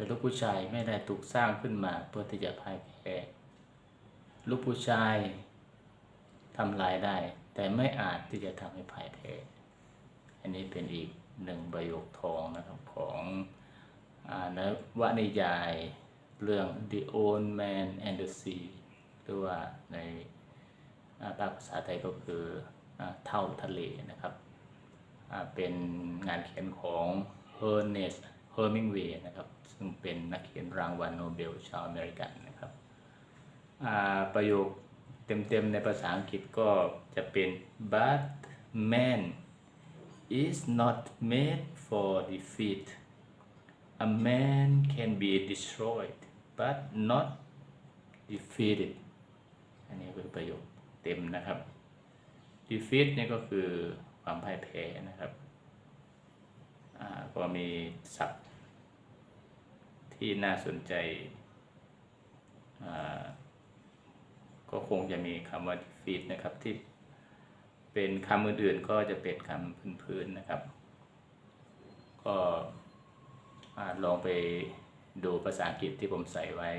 แต่ลูกผู้ชายไม่ได้ถูกสร้างขึ้นมาเพื่อที่จะพ่ายแพ้ลูกผู้ชายทำลายได้ แต่ไม่อาจที่จะทำให้พ่ายแพ้อันนี้เป็นอีกหนึ่งประโยคทองนะครับของอานวนิยายเรื่อง The Old Man and the Sea หรือว่าในาภาษาไทยก็คืออเท่าทะเลนะครับ เป็นงานเขียนของ Ernest Hemingway นะครับ ซึ่ง รางวัลโนเบลชาวอเมริกันนะครับประโยคเต็มๆในภาษาอังกฤษก็จะเป็น but man is not made for defeat a man can be destroyed but not defeated อันนี้คือประโยคเต็มนะครับ defeat นี่ก็คือความพ่ายแพ้นะครับอ่าก็มีศัพท์ ที่น่าสนใจ ก็คงจะมีคำว่า defeat นะครับที่เป็นคำอื่นๆก็จะเป็นคำพื้นๆนะครับ ก็ลองไปดูภาษาอังกฤษที่ผมใส่ไว้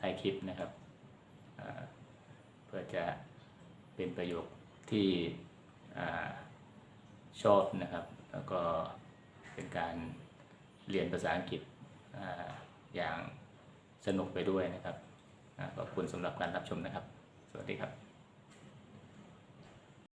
ท้ายคลิปนะครับ เพื่อจะเป็นประโยคที่ชอบนะครับ แล้วก็เป็นการเรียนภาษาอังกฤษ อย่างสนุกไปด้วยนะครับขอบคุณสำหรับการรับชมนะครับ สวัสดีครับ